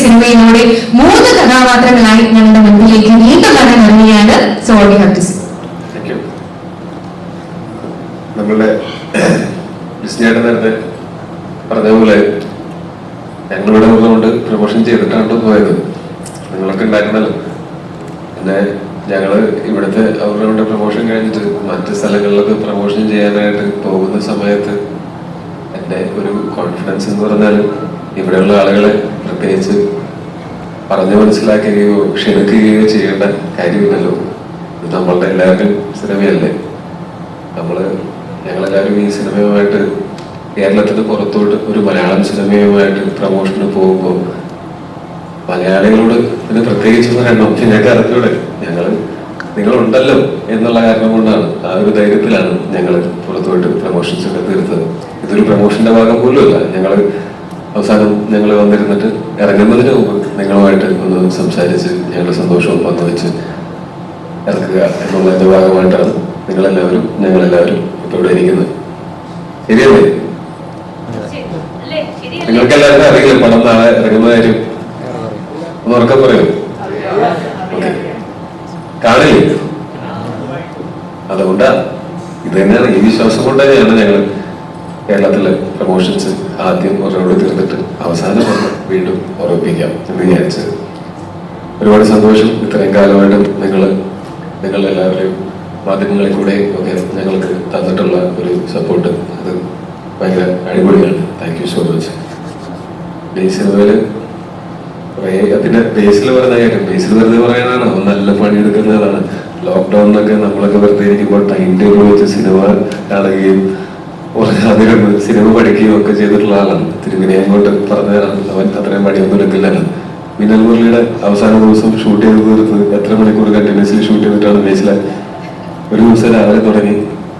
സിനിമയിലൂടെ മൂന്ന് കഥാപാത്രങ്ങളായി ഞങ്ങളുടെ മുൻപിലേക്ക് നീണ്ടു വരാൻ ഇറങ്ങിയാണ് സോണി ഹർട്ടിസ് നമ്മളുടെ ഡിസ്നിയുടെ നേരത്തെ പ്രൊമോഷൻ ചെയ്തിട്ടാണ് പോയത്. നിങ്ങളൊക്കെ ഉണ്ടായിരുന്നല്ലോ. പിന്നെ ഞങ്ങൾ ഇവിടുത്തെ അവരുടെ പ്രൊമോഷൻ കഴിഞ്ഞിട്ട് മറ്റ് സ്ഥലങ്ങളിലൊക്കെ പ്രൊമോഷൻ ചെയ്യാനായിട്ട് പോകുന്ന സമയത്ത് എന്റെ ഒരു കോൺഫിഡൻസ് എന്ന് പറഞ്ഞാൽ ഇവിടെയുള്ള ആളുകളെ പ്രത്യേകിച്ച് പറഞ്ഞു മനസ്സിലാക്കുകയോ ക്ഷണിക്കുകയോ ചെയ്യേണ്ട കാര്യമില്ലല്ലോ. ഇത് നമ്മളുടെ എല്ലാവരും സിനിമയല്ലേ. നമ്മൾ ഞങ്ങളെല്ലാവരും ഈ സിനിമയുമായിട്ട് കേരളത്തിന് പുറത്തോട്ട് ഒരു മലയാളം സിനിമയുമായിട്ട് പ്രമോഷന് പോകുമ്പോൾ മലയാളികളോട് പിന്നെ പ്രത്യേകിച്ച് പറയണം ഞങ്ങൾക്ക് അറിഞ്ഞൂടെ. ഞങ്ങൾ നിങ്ങളുണ്ടല്ലോ എന്നുള്ള കാരണം കൊണ്ടാണ് ആ ഒരു ധൈര്യത്തിലാണ് ഞങ്ങൾ പുറത്തോട്ട് പ്രമോഷൻസ് ഒക്കെ തീർത്തത്. ഇതൊരു പ്രമോഷന്റെ ഭാഗം പോലും അല്ല ഞങ്ങൾ അവസാനം ഞങ്ങൾ വന്നിരുന്നിട്ട് ഇറങ്ങുന്നതിന് മുമ്പ് നിങ്ങളുമായിട്ട് ഒന്ന് സംസാരിച്ച് ഞങ്ങളുടെ സന്തോഷവും പങ്കുവെച്ച് ഇറക്കുക എന്നുള്ളതിന്റെ ഭാഗമായിട്ടാണ് നിങ്ങളെല്ലാവരും ഞങ്ങളെല്ലാവരും ഇപ്പോൾ ഇവിടെ ഇരിക്കുന്നത്. ശരിയല്ലേ? നിങ്ങൾക്ക് എല്ലാവരും അറിയില്ലേ പണം നാളെ ഇറങ്ങുന്ന ഒന്ന് ഉറക്കം പറയൂ. കാണില്ലേ അതുകൊണ്ടാ ഇത് തന്നെയാണ് ഈ വിശ്വാസം കൊണ്ട് തന്നെയാണ് ഞങ്ങൾ കേരളത്തിലെ പ്രമോഷൻസ് ആദ്യം ഒരാളോട് തീർന്നിട്ട് അവസാനം വീണ്ടും ഉറപ്പിക്കാം എന്ന് വിചാരിച്ചത് ഒരുപാട് സന്തോഷം ഇത്രയും കാലമായിട്ട് നിങ്ങൾ നിങ്ങൾ എല്ലാവരെയും മാധ്യമങ്ങളിൽ കൂടെ ഒക്കെ ഞങ്ങൾക്ക് തന്നിട്ടുള്ള ഒരു സപ്പോർട്ട് അത് ഭയങ്കര അടിപൊളിയാണ്. Thank you so much base കുറേ അതിന്റെ ബേസിൽ പറഞ്ഞ കാര്യം ബേസിൽ വെറുതെ പറയാനാണ് നല്ല പണിയെടുക്കുന്നതാണ്. ലോക്ക്ഡൗണിലൊക്കെ നമ്മളൊക്കെ വെറുതെ ഇരിക്കുമ്പോൾ ടൈം ടേബിൾ വെച്ച് സിനിമ കാണുകയും അധികം സിനിമ പഠിക്കുകയും ഒക്കെ ചെയ്തിട്ടുള്ള ആളാണ്. തിരുവിനെ അങ്ങോട്ട് പറഞ്ഞതാണ് അവൻ അത്രയും പണിയൊന്നും എടുക്കില്ലല്ലോ മിന്നൽ മുരളിയുടെ അവസാന ദിവസം ഷൂട്ട് ചെയ്ത് തീർത്ത് എത്ര മണിക്കൂർ കണ്ടിന്യൂസ്ലി ഷൂട്ട് ചെയ്തിട്ടാണ് ബേസിലെ? ഒരു ദിവസം രാവിലെ തുടങ്ങി.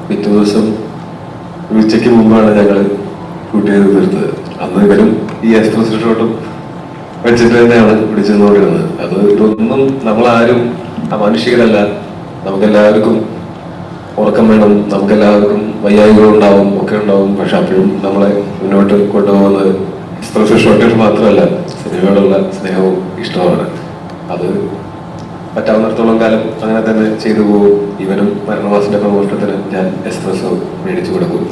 പിറ്റേ ദിവസം ഉച്ചയ്ക്ക് മുമ്പാണ് ഞങ്ങൾ ഷൂട്ട് ചെയ്ത് തീർത്തത്. അന്ന് ഇവരും ഈ എക്സ്പ്രസ് ഷോട്ടും വെച്ചിട്ട് തന്നെയാണ് പിടിച്ചെന്നുകൊണ്ടിരുന്നത് അത് ഇതൊന്നും നമ്മളാരും അമാനുഷികരല്ല. നമുക്കെല്ലാവർക്കും ഉറക്കം വേണം. നമുക്കെല്ലാവർക്കും വയ്യായ്കൾ ഉണ്ടാവും ഒക്കെ ഉണ്ടാവും. പക്ഷെ അപ്പോഴും നമ്മളെ മുന്നോട്ട് കൊണ്ടുപോകുന്നത് എക്സ്പ്രസ് ഷോട്ടുകൾ മാത്രമല്ല സിനിമയോടുള്ള സ്നേഹവും ഇഷ്ടമാണ് അത് പറ്റാവുന്നിടത്തോളം കാലം അങ്ങനെ തന്നെ ചെയ്തു പോകും. ഇവനും മരണമാസിന്റെ പ്രമോഷണത്തിന് ഞാൻ എക്സ്പ്രസോ മേടിച്ചു കൊടുക്കും.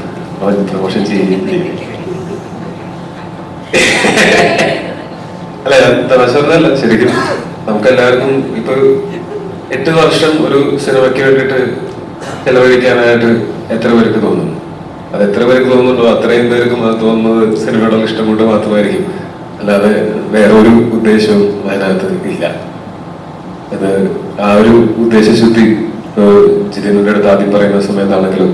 അവൻ പ്രമോഷൻ ചെയ്യുകയും ചെയ്യും. അല്ല തമാശല്ല ശരിക്കും നമുക്ക് എല്ലാവർക്കും ഇപ്പൊ എട്ട് വർഷം ഒരു സിനിമയ്ക്ക് വേണ്ടിയിട്ട് ചെലവഴിക്കാനായിട്ട് എത്ര പേർക്ക് തോന്നുന്നു അത് എത്ര പേർക്ക് തോന്നുന്നുണ്ടോ? അത്രയും പേർക്കും അത് തോന്നുന്നത് സിനിമയോടുള്ള ഇഷ്ടം കൊണ്ട് മാത്രമായിരിക്കും. അല്ലാതെ വേറെ ഒരു ഉദ്ദേശവും അതിനകത്ത് ഇല്ല. അത് ആ ഒരു ഉദ്ദേശശുദ്ധി ജിതിന്റെ അടുത്ത് ആദ്യം പറയുന്ന സമയത്താണെങ്കിലും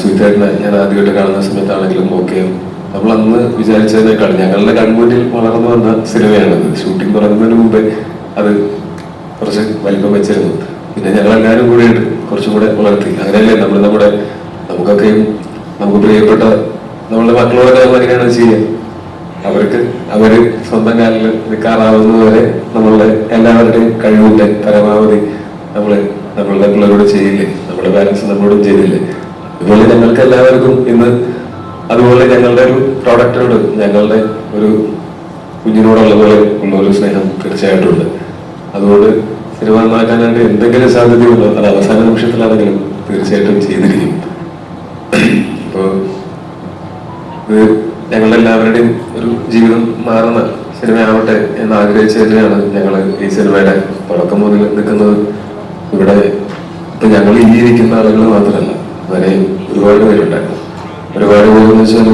സുഹിതേട്ടനെ ഞാൻ ആദ്യമായിട്ട് കാണുന്ന സമയത്താണെങ്കിലും ഓക്കെ നമ്മൾ അന്ന് വിചാരിച്ചതിനേക്കാൾ ഞങ്ങളുടെ കൺമുന്നിൽ വളർന്നു വന്ന സിനിമയാണത്. ഷൂട്ടിംഗ് തുടങ്ങുന്നതിന് മുമ്പേ അത് കുറച്ച് വലിപ്പം വെച്ചിരുന്നു. പിന്നെ ഞങ്ങൾ എല്ലാവരും കൂടിയിട്ട് കുറച്ചും കൂടെ വളർത്തി അങ്ങനെയല്ലേ നമ്മൾ നമ്മുടെ നമുക്കൊക്കെയും നമുക്ക് പ്രിയപ്പെട്ട നമ്മളുടെ മക്കളോടൊക്കെ നമ്മൾ എങ്ങനെയാണ് ചെയ്യുക. അവർക്ക് അവർ സ്വന്തം കാലിൽ നിൽക്കാറാവുന്നതുവരെ നമ്മളുടെ എല്ലാവരുടെയും കഴിവിന്റെ പരമാവധി നമ്മൾ നമ്മളുടെ പിള്ളേരോട് ചെയ്യില്ലേ? നമ്മുടെ പാരൻസ് നമ്മളോടും ചെയ്തില്ലേ? അതുപോലെ ഞങ്ങൾക്ക് എല്ലാവർക്കും ഇന്ന് അതുപോലെ ഞങ്ങളുടെ ഒരു പ്രോഡക്റ്റിനോട് ഞങ്ങളുടെ ഒരു കുഞ്ഞിനോടുള്ള പോലെ ഉള്ള ഒരു സ്നേഹം തീർച്ചയായിട്ടും ഉണ്ട്. അതുകൊണ്ട് സിനിമ നന്നാക്കാനായിട്ട് എന്തെങ്കിലും സാധ്യതയുണ്ടോ? അത് അവസാന നിമിഷത്തിലാണെങ്കിലും തീർച്ചയായിട്ടും ചെയ്തിരിക്കും ഇപ്പോൾ ഇത് ഞങ്ങളുടെ എല്ലാവരുടെയും ഒരു ജീവിതം മാറുന്ന സിനിമയാവട്ടെ എന്ന് ആഗ്രഹിച്ചു തന്നെയാണ് ഞങ്ങൾ ഈ സിനിമയുടെ തുടക്കം മുതൽ നിൽക്കുന്നത്. ഇവിടെ ഇപ്പൊ ഞങ്ങൾ ഈ ഇരിക്കുന്ന ആളുകൾ മാത്രമല്ല വരെ ഒരുപാട് പേരുണ്ട് ഒരുപാട് പേരെന്ന് വെച്ചാൽ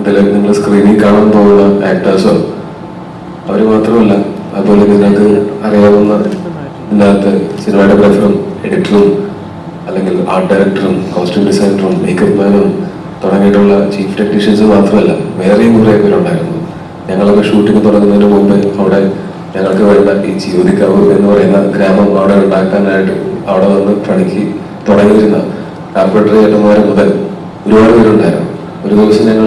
ഇതിൽ നിങ്ങൾ സ്ക്രീനിൽ കാണാൻ പോകുന്ന ആക്ടേഴ്സോ അവർ മാത്രമല്ല അതുപോലെ നിങ്ങൾക്ക് അറിയാവുന്ന ഇതിനകത്ത് സിനിമാറ്റോഗ്രാഫറും എഡിറ്ററും അല്ലെങ്കിൽ ആർട്ട് ഡയറക്ടറും കോസ്റ്റ്യൂം ഡിസൈനറും മേക്കപ്പ് മാനും തുടങ്ങിയിട്ടുള്ള ചീഫ് ടെക്നീഷ്യൻസ് മാത്രമല്ല വേറെയും കുറേ പേരുണ്ടായിരുന്നു ഞങ്ങളൊക്കെ ഷൂട്ടിംഗ് തുടങ്ങുന്നതിന് മുമ്പ് അവിടെ ഞങ്ങൾക്ക് വേണ്ട ഈ ചിയോതിക്കാവ് എന്ന് പറയുന്ന ഗ്രാമം അവിടെ ഉണ്ടാക്കാനായിട്ട് അവിടെ വന്ന് പണിക്ക് തുടങ്ങിയിരുന്ന കാർപ്പറേറ്റർ ചേട്ടന്മാർ മുതൽ ഒരുപാട് പേരുണ്ടായിരുന്നു. ഒരു ദിവസം ഞങ്ങൾ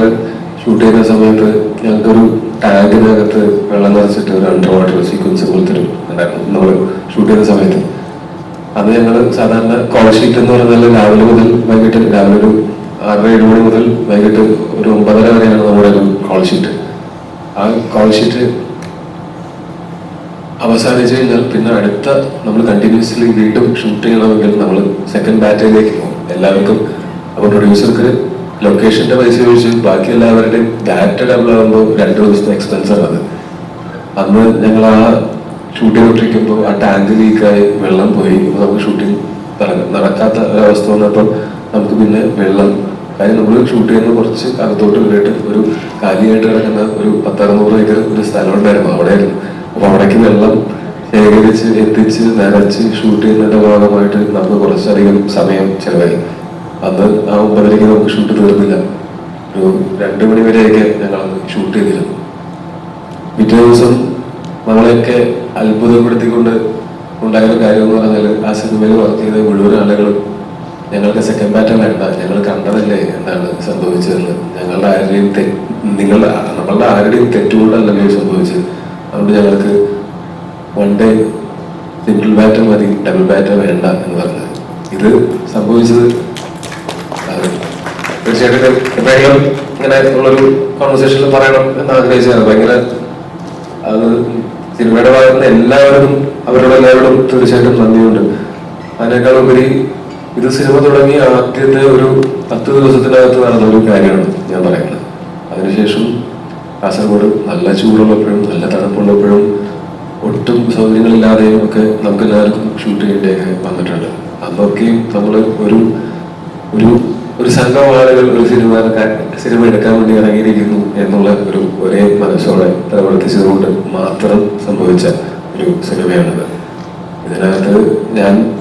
ഷൂട്ട് ചെയ്യുന്ന സമയത്ത് ഞങ്ങൾക്കൊരു ടാങ്കിനകത്ത് വെള്ളം നിറച്ചിട്ട് ഒരു അണ്ടർ വാട്ടർ സീക്വൻസ് ഒരു ഉണ്ടായിരുന്നു നമ്മൾ ഷൂട്ട് ചെയ്യുന്ന സമയത്ത്. അത് ഞങ്ങൾ സാധാരണ കോൾ ഷീറ്റ് എന്ന് പറഞ്ഞാൽ രാവിലെ മുതൽ വൈകിട്ട് രാവിലെ ഒരു ആറര ഏഴ് മണി മുതൽ വൈകിട്ട് ഒരു ഒമ്പതര വരെയാണ് നമ്മുടെ ഒരു കോൾ ഷീറ്റ് ആ കോൾ ഷീറ്റ് അവസാനിച്ചു കഴിഞ്ഞാൽ പിന്നെ അടുത്ത നമ്മൾ കണ്ടിന്യൂസ്ലി വീണ്ടും ഷൂട്ട് ചെയ്യണമെങ്കിൽ നമ്മൾ സെക്കൻഡ് ബാറ്റേലേക്ക് പോകും. എല്ലാവർക്കും അപ്പോൾ പ്രൊഡ്യൂസർക്ക് ലൊക്കേഷന്റെ പൈസ ഒഴിച്ച് ബാക്കി എല്ലാവരുടെയും ഡാറ്റ ഡബിൾ ആകുമ്പോൾ രണ്ട് ദിവസത്തെ എക്സ്പെൻസ് ആണ് അത്. അന്ന് ഞങ്ങൾ ആ ഷൂട്ട് ചെയ്തോണ്ടിരിക്കുമ്പോൾ ആ ടാങ്ക് ലീക്കായി വെള്ളം പോയി. നമുക്ക് ഷൂട്ടിംഗ് നടക്കാത്ത ഒരവസ്ഥ വന്നപ്പോൾ നമുക്ക് പിന്നെ വെള്ളം കാര്യം നമ്മൾ ഷൂട്ട് ചെയ്യുന്ന കുറച്ച് അകത്തോട്ട് കയറിയിട്ട് ഒരു കാലിയായിട്ട് കിടക്കുന്ന ഒരു പത്തറുന്നൂറ് ഏക്കർ ഒരു സ്ഥലം ഉണ്ടായിരുന്നു അവിടെയായിരുന്നു. അപ്പോൾ അവിടേക്ക് വെള്ളം ശേഖരിച്ച് എത്തിച്ച് നിറച്ച് ഷൂട്ട് ചെയ്യുന്നതിന്റെ ഭാഗമായിട്ട് നമുക്ക് കുറച്ചധികം സമയം ചെലവായി. അന്ന് ആ ഒമ്പതരയ്ക്ക് നമുക്ക് ഷൂട്ട് തീർന്നില്ല. ഒരു രണ്ട് മണി വരെയൊക്കെ ഞങ്ങൾ ഷൂട്ട് ചെയ്തിരുന്നു. പിറ്റേ ദിവസം നമ്മളെയൊക്കെ അത്ഭുതപ്പെടുത്തിക്കൊണ്ട് ഉണ്ടായ ഒരു കാര്യം എന്ന് പറഞ്ഞാൽ ആ സിനിമയിൽ വർക്ക് ചെയ്ത മുഴുവൻ ആളുകളും ഞങ്ങൾക്ക് സെക്കൻഡ് ബാറ്റർ വേണ്ട ഞങ്ങൾ കണ്ടതല്ലേ എന്താണ് സംഭവിച്ചതെന്ന്. ഞങ്ങളുടെ ആരുടെയും തെ നിങ്ങളുടെ നമ്മളുടെ ആരുടെയും തെറ്റുകൊണ്ടല്ലല്ലോ സംഭവിച്ചത്. അതുകൊണ്ട് ഞങ്ങൾക്ക് വൺ ഡേ സിംഗിൾ ബാറ്റർ മതി ഡബിൾ ബാറ്റർ വേണ്ട എന്ന് പറഞ്ഞത്. ഇത് സംഭവിച്ചത് തീർച്ചയായിട്ടും എപ്പോഴെങ്കിലും ഇങ്ങനെ ഉള്ളൊരു കോൺവെർസേഷനിൽ പറയണം എന്ന് ആഗ്രഹിച്ചതാണ്. ഭയങ്കര അത് സിനിമയുടെ ഭാഗത്ത് എല്ലാവരും അവരോട് എല്ലാവരോടും തീർച്ചയായിട്ടും നന്ദിയുണ്ട്. അതിനേക്കാളുപരി ഇത് സിനിമ തുടങ്ങി ആദ്യത്തെ ഒരു പത്ത് ദിവസത്തിനകത്ത് നടന്ന ഒരു കാര്യമാണ് ഞാൻ പറയുന്നത്. അതിനുശേഷം കാസർഗോഡ് നല്ല ചൂടുള്ളപ്പോഴും നല്ല തണുപ്പുള്ളപ്പോഴും ഒട്ടും സൗകര്യങ്ങളില്ലാതെയും ഒക്കെ നമുക്ക് എല്ലാവർക്കും ഷൂട്ട് ചെയ്യേണ്ടിയൊക്കെ വന്നിട്ടുണ്ട്. അന്നൊക്കെയും നമ്മൾ ഒരു ഒരു ഒരു സംഘം ആളുകൾ ഒരു സിനിമ സിനിമ എടുക്കാൻ വേണ്ടി ഇറങ്ങിയിരിക്കുന്നു എന്നുള്ള ഒരു ഒരേ മനസ്സോടെ പ്രവർത്തിച്ചതുകൊണ്ട് മാത്രം സംഭവിച്ച ഒരു സിനിമയാണിത്. ഇതിനകത്ത് ഞാൻ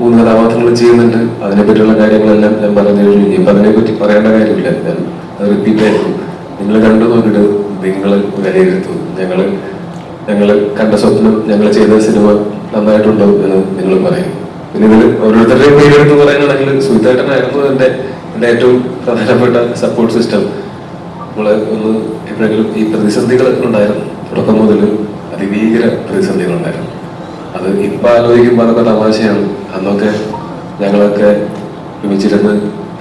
മൂന്ന് കഥാപാത്രങ്ങൾ ചെയ്യുന്നുണ്ട്. അതിനെപ്പറ്റിയുള്ള കാര്യങ്ങളെല്ലാം ഞാൻ പറഞ്ഞു കഴിഞ്ഞു. ഇനിയിപ്പോൾ അതിനെപ്പറ്റി പറയേണ്ട കാര്യമില്ല. ഞാൻ അത് റിപ്പീറ്റ് ആയിരുന്നു നിങ്ങൾ കണ്ടു നോക്കിയിട്ട് നിങ്ങൾ വിലയിരുത്തു. ഞങ്ങൾ ഞങ്ങൾ കണ്ട സ്വപ്നം ഞങ്ങൾ ചെയ്ത സിനിമ നന്നായിട്ടുണ്ടോ എന്ന് നിങ്ങൾ പറയും. പിന്നെ ഇതിൽ ഓരോരുത്തരുടെയും പേരെടുത്ത് പറയുകയാണെങ്കിൽ സുഹിതേട്ടനായിരുന്നു എന്റെ എന്റെ ഏറ്റവും പ്രധാനപ്പെട്ട സപ്പോർട്ട് സിസ്റ്റം നമ്മൾ ഒന്ന് എപ്പോഴെങ്കിലും ഈ പ്രതിസന്ധികൾ ഉണ്ടായിരുന്നു. തുടക്കം മുതൽ അതിഭീകര പ്രതിസന്ധികൾ ഉണ്ടായിരുന്നു അത് ഇപ്പൊ ആലോചിക്കുമ്പോൾ അതൊക്കെ തമാശയാണ്. അന്നൊക്കെ ഞങ്ങളൊക്കെ ഒരുമിച്ചിരുന്ന്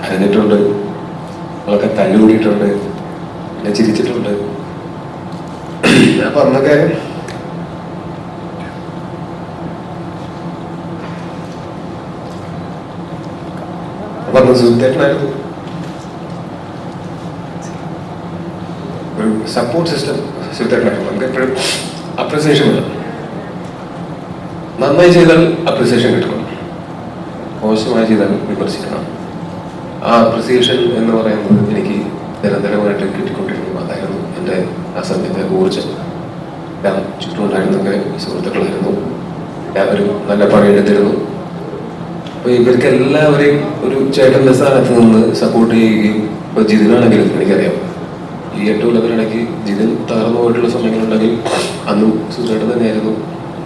അറിഞ്ഞിട്ടുണ്ട് ഞങ്ങളൊക്കെ തല്ലുകൂടിയിട്ടുണ്ട്. പിന്നെ ചിരിച്ചിട്ടുണ്ട് അപ്പൊ അന്നൊക്കെ അന്ന് സുഹൃത്തേട്ടനായിരുന്നു ഒരു സപ്പോർട്ട് സിസ്റ്റം സുഹൃത്തേട്ടനായിരുന്നു നമുക്ക് എപ്പോഴും അപ്രിസിയേഷൻ വേണം നന്നായി ചെയ്താൽ അപ്രിസിയേഷൻ കിട്ടണം മോശമായി ചെയ്താൽ വിമർശിക്കണം ആ അപ്രിസിയേഷൻ എന്ന് പറയുന്നത് എനിക്ക് നിരന്തരമായിട്ട് കിട്ടിക്കൊണ്ടിരുന്നു അതായിരുന്നു എന്റെ ആ സമയത്തെ ഊർജം ഞാൻ ചുറ്റുമുണ്ടായിരുന്നൊക്കെ സുഹൃത്തുക്കളായിരുന്നു എല്ലാവരും നല്ല പണിയെടുത്തിരുന്നു അപ്പൊ ഇവർക്ക് എല്ലാവരെയും ഒരു ചേട്ടന്റെ സ്ഥാനത്ത് നിന്ന് സപ്പോർട്ട് ചെയ്യുകയും ഇപ്പൊ ജിതിനാണെങ്കിലും എനിക്കറിയാം. ഈ എട്ട് കൊല്ലത്തിനിടയ്ക്ക് ജിതിൻ തകർന്നു പോയിട്ടുള്ള സമയങ്ങളുണ്ടെങ്കിൽ അന്നും സുചേട്ടൻ തന്നെയായിരുന്നു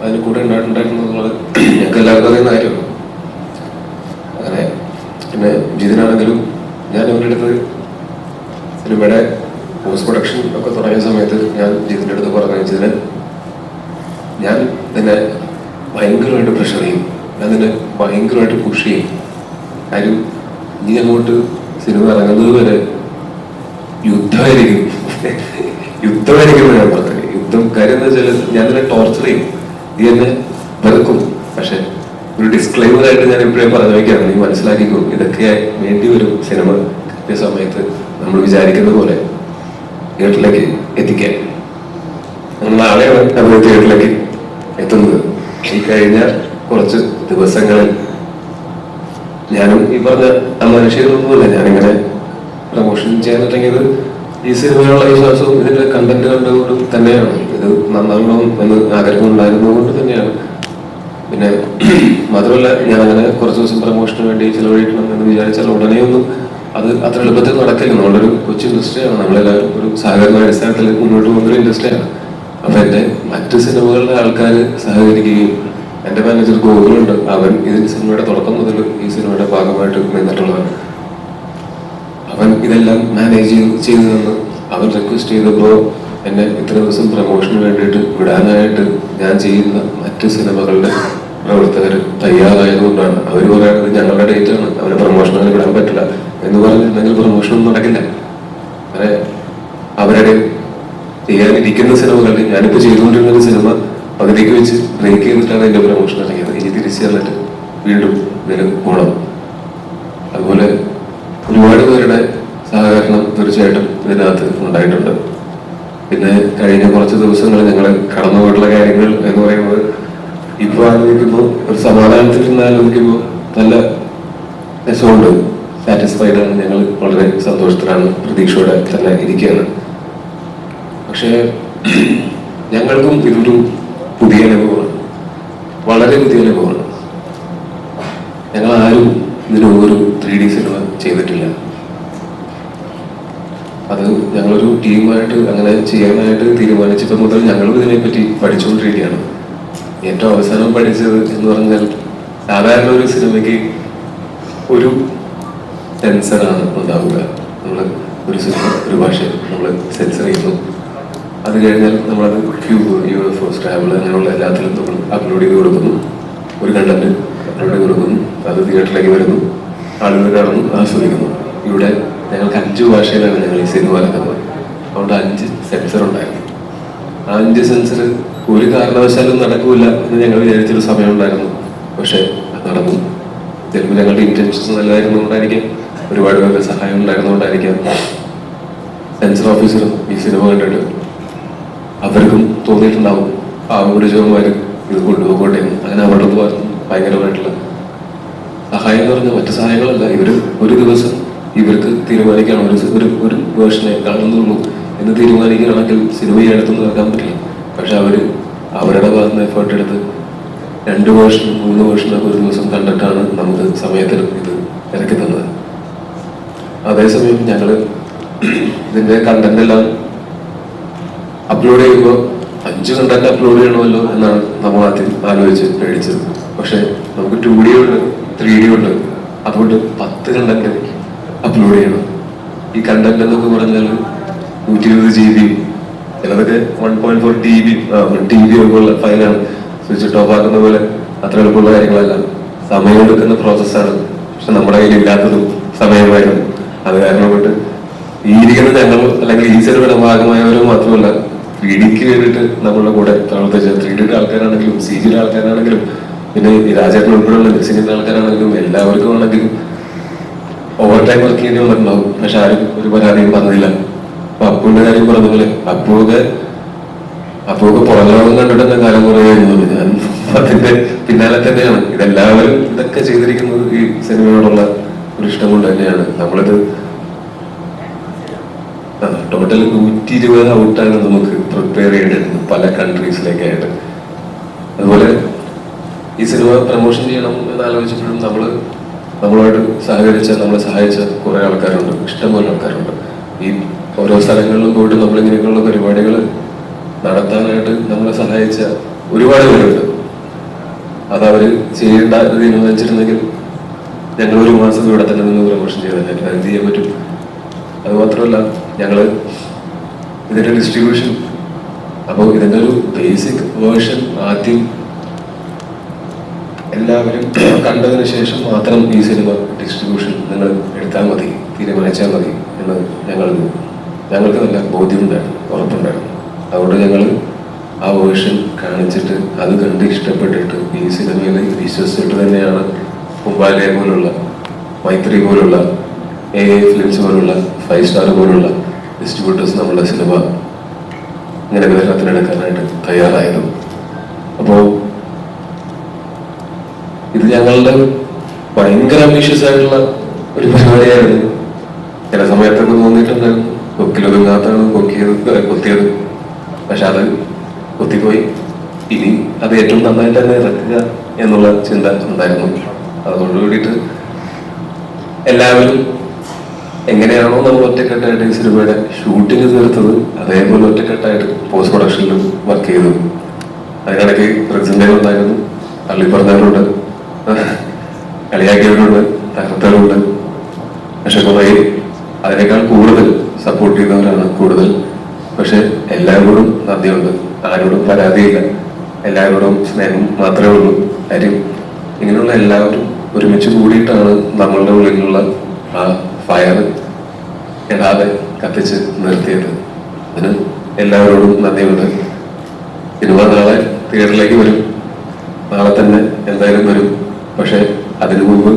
അതിന് കൂടെ ഉണ്ടായിട്ടുണ്ടായിരുന്നു എന്നുള്ളത് ഞങ്ങൾക്ക് എല്ലാവർക്കും അറിയുന്ന കാര്യമാണ്. അങ്ങനെ പിന്നെ ജിതിനാണെങ്കിലും ഞാൻ ഇവരുടെ അടുത്ത് സിനിമയുടെ പോസ്റ്റ് പ്രൊഡക്ഷൻ ഒക്കെ തുടങ്ങിയ സമയത്ത് ഞാൻ ജിതിന്റെ അടുത്ത് പറഞ്ഞു ജിതിന് ഞാൻ നിന്നെ ഭയങ്കരമായിട്ട് പ്രഷർ ചെയ്യും. നിന്നെ ഭയങ്കരമായിട്ട് പുഷ് ചെയ്യും. കാര്യം ഇനി അങ്ങോട്ട് സിനിമ ഇറങ്ങുന്നത് വരെ യുദ്ധമായിരിക്കും. യുദ്ധമായിരിക്കും ഞാൻ പറഞ്ഞത് യുദ്ധം കാര്യം എന്താ വെച്ചാൽ ഞാൻ നിന്നെ ടോർച്ചർ ചെയ്യും. നീ എന്നെ വെറുക്കും. പക്ഷെ ഒരു ഡിസ്ക്ലൈമർ ആയിട്ട് ഞാൻ ഇപ്പോഴേ പറഞ്ഞു വയ്ക്കാണ് നീ മനസ്സിലാക്കിക്കോ ഇതൊക്കെ വേണ്ടി വരും സിനിമ കൃത്യ സമയത്ത് നമ്മൾ വിചാരിക്കുന്ന പോലെ തിയേറ്ററിലേക്ക് എത്തിക്കാൻ. നമ്മൾ നാളെയാണ് നമ്മൾ തിയേറ്ററിലേക്ക് എത്തുന്നത്. ഈ കഴിഞ്ഞ കുറച്ച് ദിവസങ്ങളിൽ ഞാനും ഈ പറഞ്ഞ മനുഷ്യരൊന്നുമില്ല ഞാനിങ്ങനെ പ്രമോഷൻ ചെയ്യാൻ തുടങ്ങിയത് ഈ സിനിമയിലുള്ള വിശ്വാസവും ഇതിന്റെ കണ്ടന്റ് കണ്ടുകൊണ്ടും തന്നെയാണ്. ഇത് നന്നാകണം എന്ന് ആഗ്രഹം ഉണ്ടായിരുന്നത് കൊണ്ട് തന്നെയാണ്. പിന്നെ മാത്രമല്ല ഞാൻ അങ്ങനെ കുറച്ച് ദിവസം പ്രമോഷന് വേണ്ടി ചിലവഴിക്കണം എന്ന് വിചാരിച്ചാൽ ഉടനെ ഒന്നും അത് അത്ര എളുപ്പത്തിൽ നടക്കില്ല. നമ്മളൊരു കൊച്ചു ഇൻഡസ്ട്രിയാണ് നമ്മളെല്ലാവരും ഒരു സഹകരണ അടിസ്ഥാനത്തിൽ മുന്നോട്ട് പോകുന്ന ഒരു ഇൻഡസ്ട്രിയാണ് അപ്പൊ എന്റെ മറ്റ് സിനിമകളിലെ ആൾക്കാർ സഹകരിക്കുകയും എന്റെ മാനേജർ ഗോകുലുണ്ട്. അവൻ ഇതിന് സിനിമയുടെ തുടക്കം മുതൽ ഈ സിനിമയുടെ ഭാഗമായിട്ട് നിന്നിട്ടുള്ളതാണ് അവൻ ഇതെല്ലാം മാനേജ് ചെയ്ത് തന്നു അവൻ റിക്വസ്റ്റ് ചെയ്തപ്പോൾ എന്നെ ഇത്ര ദിവസം പ്രൊമോഷന് വേണ്ടിയിട്ട് വിടാനായിട്ട് ഞാൻ ചെയ്യുന്ന മറ്റ് സിനിമകളുടെ പ്രവർത്തകർ തയ്യാറായതുകൊണ്ടാണ്. അവർ പറയുന്നത് ഞങ്ങളുടെ ഡേറ്റ് ആണ്. അവരെ അങ്ങനെ വിടാൻ പറ്റില്ല. എന്ന് പറഞ്ഞിട്ടുണ്ടെങ്കിൽ പ്രൊമോഷൻ ഒന്നും നടക്കില്ല. അവരുടെ ചെയ്യാനിരിക്കുന്ന സിനിമകളിൽ ഞാനിപ്പോൾ ചെയ്തുകൊണ്ടിരുന്ന സിനിമ പകുതിക്ക് വെച്ച് ബ്രേക്ക് ചെയ്തിട്ടാണ് എന്റെ പ്രൊമോഷൻ ഇറങ്ങിയത്. ഇനി തിരിച്ചു തന്നിട്ട് വീണ്ടും ഇതിന് പോകണം അതുപോലെ ഒരുപാട് പേരുടെ സഹകരണം തീർച്ചയായിട്ടും ഇതിനകത്ത് ഉണ്ടായിട്ടുണ്ട്. പിന്നെ കഴിഞ്ഞ കുറച്ച് ദിവസങ്ങൾ ഞങ്ങൾ കടന്നുപോയിട്ടുള്ള കാര്യങ്ങൾ എന്ന് പറയുന്നത് ഇപ്പൊ ആലോചിക്കുമ്പോൾ ഒരു സമാധാനത്തിൽ നിന്ന് ആലോചിക്കുമ്പോൾ നല്ല രസമുണ്ട്. സാറ്റിസ്ഫൈഡ് ആണ്. ഞങ്ങൾ വളരെ സന്തോഷത്തിലാണ്. പ്രതീക്ഷയോടെ തന്നെ ഇരിക്കുകയാണ്. പക്ഷേ ഞങ്ങൾക്കും ഇതൊരു പുതിയ അനുഭവമാണ് വളരെ പുതിയ അനുഭവമാണ് ഞങ്ങൾ ആരും ഇതിനു ഒരു ത്രീ ഡി സിനിമ ചെയ്തിട്ടില്ല. അത് ഞങ്ങളൊരു ടീമായിട്ട് അങ്ങനെ ചെയ്യാനായിട്ട് തീരുമാനിച്ചപ്പോൾ മുതൽ ഞങ്ങളും ഇതിനെപ്പറ്റി പഠിച്ചുകൊണ്ടിരിക്കുകയാണ്. ഏറ്റവും അവസാനം പഠിച്ചത് എന്ന് പറഞ്ഞാൽ സാധാരണ ഒരു സിനിമയ്ക്ക് ഒരു സെൻസറാണ് ഉണ്ടാവുക. നമ്മൾ ഒരു സിനിമ ഒരു ഭാഷ നമ്മൾ സെൻസർ ചെയ്യുന്നു. അത് കഴിഞ്ഞാൽ നമ്മളത് ക്യൂബ് ഒ സ്ക്രാബിൾ അങ്ങനെയുള്ള എല്ലാത്തിലും നമ്മൾ അപ്ലോഡ് ചെയ്ത് കൊടുക്കുന്നു. ഒരു കണ്ടന്റ് അപ്ലോഡ് ചെയ്ത് കൊടുക്കുന്നു. അത് തിയേറ്ററിലേക്ക് വരുന്നു. ആളുകൾ കാണുന്നു ആസ്വദിക്കുന്നു. ഇവിടെ ഞങ്ങൾക്ക് അഞ്ച് ഭാഷയിലാണ് ഞങ്ങൾ ഈ സിനിമ ഇറക്കുന്നത്. അതുകൊണ്ട് അഞ്ച് സെൻസർ ഉണ്ടായിരുന്നു. ആ അഞ്ച് സെൻസർ ഒരു കാരണവശാലും നടക്കൂല എന്ന് ഞങ്ങൾ വിചാരിച്ചൊരു സമയം ഉണ്ടായിരുന്നു. പക്ഷേ നടന്നു. ചിലപ്പോൾ ഞങ്ങളുടെ ഇന്റൻഷൻസ് നല്ലതായിരുന്നുകൊണ്ടായിരിക്കാം. ഒരുപാട് പേരുടെ സഹായം ഉണ്ടായിരുന്നുകൊണ്ടായിരിക്കാം. സെൻസർ ഓഫീസറും ഈ സിനിമ കണ്ടിട്ട് അവർക്കും തോന്നിയിട്ടുണ്ടാവും. ഒരു ജോമാര് ഇത് കൊണ്ടുപോകട്ടെ. അങ്ങനെ അവരുടെ ഭയങ്കരമായിട്ടുള്ള സഹായം എന്ന് പറഞ്ഞാൽ മറ്റു സഹായങ്ങളല്ല. ഇവർ ഒരു ദിവസം ഇവർക്ക് തീരുമാനിക്കണം ഒരു ഒരു ഒരു വേർഷനെ കാണുന്നുള്ളൂ എന്ന് തീരുമാനിക്കുകയാണെങ്കിൽ സിനിമ ഈ അടുത്തൊന്നും വെക്കാൻ പറ്റില്ല. പക്ഷെ അവർ അവരുടെ ഭാഗത്ത് നിന്ന് എഫേർട്ട് എടുത്ത് രണ്ട് വേർഷൻ മൂന്ന് വേർഷനൊക്കെ ഒരു ദിവസം കണ്ടിട്ടാണ് നമുക്ക് സമയത്തിന് ഇത് ഇറക്കി തന്നത്. അതേസമയം ഇതിന്റെ കണ്ടന്റ് എല്ലാം അപ്ലോഡ് ചെയ്യുമ്പോൾ അഞ്ച് കണ്ടന്റ് അപ്ലോഡ് ചെയ്യണമല്ലോ എന്നാണ് നമ്മൾ ആദ്യം ആലോചിച്ച് മേടിച്ചത് പക്ഷെ നമുക്ക് ടു ഡി ഉണ്ട് ത്രീ ഡി ഉണ്ട്. അതുകൊണ്ട് പത്ത് കണ്ടന്റ് അപ്ലോഡ് ചെയ്യണം. ഈ കണ്ടന്റ് എന്നൊക്കെ പറഞ്ഞാൽ നൂറ്റി ഇരുപത് ജി ബി ചിലതൊക്കെ one point four T B T B ഒക്കെയുള്ള ഫയലാണ്. സ്വിച്ച് ഓഫ് ആക്കുന്ന പോലെ അത്ര എളുപ്പമുള്ള കാര്യങ്ങളല്ല. സമയമെടുക്കുന്ന പ്രോസസ്സാണ് പക്ഷെ നമ്മുടെ കയ്യിൽ ഇല്ലാത്തതും സമയമായിരുന്നു അത് കാരണം കൊണ്ട് ഈ ഇരിക്കുന്ന ഞങ്ങൾ അല്ലെങ്കിൽ ഈ സിനിമയുടെ ഭാഗമായവരും മാത്രമല്ല ത്രീ വേണ്ടിട്ട് നമ്മളുടെ കൂടെ താഴത്തെ ത്രീ ഡിയുടെ ആൾക്കാരാണെങ്കിലും സി ജിയിലെ ആൾക്കാരാണെങ്കിലും പിന്നെ രാജാക്കൾ ഉൾപ്പെടെയുള്ള സിനിമ ആൾക്കാരാണെങ്കിലും എല്ലാവർക്കും ആണെങ്കിലും ഓവർ ടൈം വർക്ക് ചെയ്യേണ്ടി വന്നിട്ടുണ്ടാവും. പക്ഷെ ആരും ഒരു പരാതിയും പറഞ്ഞില്ല. അപ്പൊ അപ്പുവിന്റെ കാര്യം പറഞ്ഞപോലെ അപ്പുവൊക്കെ അപ്പുവൊക്കെ പുറം കണ്ടിട്ട് കാലം കുറയായിരുന്നു ഞാൻ അതിന്റെ പിന്നാലെ തന്നെയാണ്. ഇതെല്ലാവരും ഇതൊക്കെ ചെയ്തിരിക്കുന്നത് ഈ സിനിമയോടുള്ള ഒരു ഇഷ്ടം കൊണ്ട് തന്നെയാണ്. നമ്മളിത് ടോട്ടൽ നൂറ്റി ഇരുപത് ഔട്ടാണ് നമുക്ക് പ്രിപ്പയർ ചെയ്തിരുന്നു പല കൺട്രീസിലേക്കായിട്ട് അതുപോലെ ഈ സിനിമ പ്രൊമോഷൻ ചെയ്യണം എന്ന് ആലോചിച്ചപ്പോഴും നമ്മൾ നമ്മളുമായിട്ട് സഹകരിച്ച നമ്മളെ സഹായിച്ച കുറെ ആൾക്കാരുണ്ട്. ഇഷ്ടംപോലെ ആൾക്കാരുണ്ട്. ഈ ഓരോ സ്ഥലങ്ങളിലും പോയിട്ട് നമ്മളിങ്ങനെയൊക്കെയുള്ള പരിപാടികൾ നടത്താനായിട്ട് നമ്മളെ സഹായിച്ച ഒരുപാട് പേരുണ്ട്. അത് അവർ ചെയ്യേണ്ട തീരുമാനിച്ചിരുന്നെങ്കിൽ ഞങ്ങൾ ഒരു മാസം ഇവിടെ തന്നെ നിന്ന് പ്രൊമോഷൻ ചെയ്തതായിട്ട് അത് ചെയ്യാൻ പറ്റും? അത് മാത്രമല്ല ഞങ്ങൾ ഇതിന്റെ ഡിസ്ട്രിബ്യൂഷൻ അപ്പോൾ ഇതിന്റെ ഒരു ബേസിക് വേർഷൻ ആദ്യം എല്ലാവരും കണ്ടതിന് ശേഷം മാത്രം ഈ സിനിമ ഡിസ്ട്രിബ്യൂഷൻ നിങ്ങൾ എടുത്താൽ മതി തീരുമാനിച്ചാൽ മതി എന്ന് ഞങ്ങൾ ഞങ്ങൾക്ക് നല്ല ബോധ്യമുണ്ടായിരുന്നു ഉറപ്പുണ്ടായിരുന്നു. അതുകൊണ്ട് ഞങ്ങൾ ആ വേർഷൻ കാണിച്ചിട്ട് അത് കണ്ട് ഇഷ്ടപ്പെട്ടിട്ട് ഈ സിനിമയിൽ വിശ്വസിച്ചിട്ട് തന്നെയാണ് കുമ്പാലയെ പോലുള്ള മൈത്രി പോലുള്ള എ എ ഫിലിംസ് പോലുള്ള ഫൈവ് സ്റ്റാർ പോലുള്ള ഡിസ്ട്രിബ്യൂട്ടേഴ്സ് നമ്മുടെ സിനിമ ഇങ്ങനെ വിതരണത്തിനെടുക്കാനായിട്ട് തയ്യാറായത് അപ്പോൾ ഇത് ഞങ്ങളുടെ ഭയങ്കര അംബീഷ്യസ് ആയിട്ടുള്ള ഒരു പരിപാടിയായിരുന്നു. ചില സമയത്തൊക്കെ തോന്നിയിട്ടുണ്ടായിരുന്നു കൊക്കിലൊതുങ്ങാത്താണ് കൊക്കിയത് കൊത്തിയത്. പക്ഷെ അത് കൊത്തിപ്പോയി. ഇനി അത് ഏറ്റവും നന്നായിട്ട് തന്നെ ഇറക്കുക എന്നുള്ള ചിന്ത ഉണ്ടായിരുന്നു. അതുകൊണ്ട് കൂടിയിട്ട് എല്ലാവരും എങ്ങനെയാണോ നമ്മൾ ഒറ്റക്കെട്ടായിട്ട് ഈ സിനിമയുടെ ഷൂട്ടിങ് തീർത്തത് അതേപോലെ ഒറ്റക്കെട്ടായിട്ട് പോസ്റ്റ് പ്രൊഡക്ഷനിലും വർക്ക് ചെയ്തു അതിനിടയ്ക്ക് പ്രസിഡന്റുകൾ ഉണ്ടായിരുന്നു. പള്ളി പറഞ്ഞവരുണ്ട് കളിയാക്കിയവരുണ്ട്. തകർത്തവരുണ്ട്. പക്ഷെ കുറെ അതിനേക്കാൾ കൂടുതൽ സപ്പോർട്ട് ചെയ്തവരാണ് കൂടുതൽ. പക്ഷെ എല്ലാവരോടും നന്ദിയുണ്ട്. ആരോടും പരാതിയില്ല. എല്ലാവരോടും സ്നേഹം മാത്രമേ ഉള്ളൂ. കാര്യം ഇങ്ങനെയുള്ള എല്ലാവരും ഒരുമിച്ച് കൂടിയിട്ടാണ് നമ്മളുടെ ഉള്ളിലുള്ള ആ ഫയർ ഇടാതെ കത്തിച്ച് നിർത്തിയത്. അതിന് എല്ലാവരോടും നന്ദിയുണ്ട്. സിനിമ നാളെ തിയേറ്ററിലേക്ക് വരും. നാളെ തന്നെ എന്തായാലും വരും. പക്ഷെ അതിനു മുമ്പ്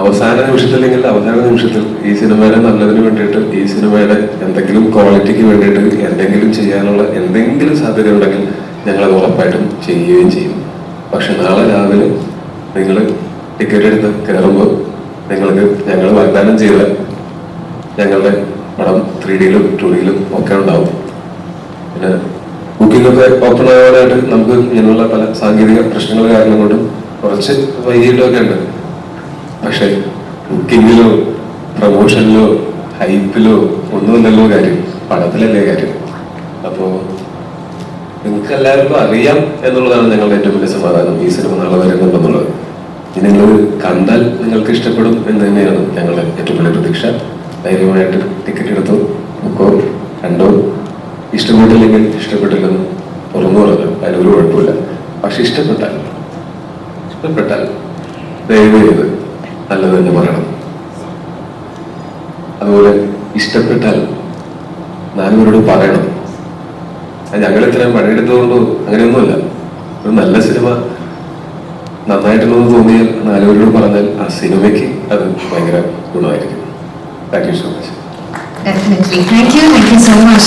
അവസാന നിമിഷത്തിൽ അല്ലെങ്കിൽ അവസാന നിമിഷത്തിൽ ഈ സിനിമയുടെ നല്ലതിന് വേണ്ടിയിട്ട് ഈ സിനിമയുടെ എന്തെങ്കിലും ക്വാളിറ്റിക്ക് വേണ്ടിയിട്ട് എന്തെങ്കിലും ചെയ്യാനുള്ള എന്തെങ്കിലും സാധ്യത ഉണ്ടെങ്കിൽ ഞങ്ങൾ അത് ഉറപ്പായിട്ടും ചെയ്യുകയും ചെയ്യും. പക്ഷെ നാളെ രാവിലെ നിങ്ങൾ ടിക്കറ്റ് എടുത്ത് കയറുമ്പോൾ നിങ്ങൾക്ക് ഞങ്ങൾ വാഗ്ദാനം ചെയ്ത ഞങ്ങളുടെ പടം ത്രീ ഡിയിലും ടു ഡിയിലും ഒക്കെ ഉണ്ടാവും. പിന്നെ ബുക്കിംഗ് ഒക്കെ ഓപ്പൺ ആവാനായിട്ട് നമുക്ക് ഇങ്ങനെയുള്ള പല സാങ്കേതിക പ്രശ്നങ്ങൾ കാരണം കൊണ്ടും കുറച്ച് വൈകിട്ടൊക്കെ ഉണ്ട്. പക്ഷെ ബുക്കിങ്ങിലോ പ്രൊമോഷനിലോ ഹൈപ്പിലോ ഒന്നുമില്ലല്ലോ കാര്യം. പടത്തിലല്ലേ കാര്യം. അപ്പോ നിങ്ങൾക്ക് എല്ലാവർക്കും അറിയാം എന്നുള്ളതാണ് ഞങ്ങളുടെ ഏറ്റവും വലിയ സമാധാനം ഈ സിനിമ നാളെ വരുന്നുണ്ടെന്നുള്ളത്. നിങ്ങൾ കണ്ടാൽ നിങ്ങൾക്ക് ഇഷ്ടപ്പെടും എന്ന് തന്നെയാണ് ഞങ്ങളുടെ ഏറ്റവും വലിയ പ്രതീക്ഷ. ധൈര്യമായിട്ട് ടിക്കറ്റ് എടുത്തു ബുക്കോ കണ്ടോ ഇഷ്ടപ്പെട്ടില്ലെങ്കിൽ ഇഷ്ടപ്പെട്ടില്ലെന്ന് തുറന്നു പറഞ്ഞു അതിനൊരു കുഴപ്പമില്ല. പക്ഷെ ഇഷ്ടപ്പെട്ടാൽ ഇഷ്ടപ്പെട്ടാൽ ദയവ് ചെയ്ത് നല്ലത് തന്നെ പറയണം. അതുപോലെ ഇഷ്ടപ്പെട്ടാൽ നാലുപേരോട് പറയണം. ഞങ്ങൾ ഇത്രയും പണിയെടുത്തതുകൊണ്ട് അങ്ങനെയൊന്നുമില്ല. ഒരു നല്ല സിനിമ നന്നായിട്ടുണ്ടെന്ന് തോന്നിയാൽ നാലുപേരോട് പറഞ്ഞാൽ ആ സിനിമയ്ക്ക് അത് ഭയങ്കര ഗുണമായിരിക്കും thank you so much. Thank you so much.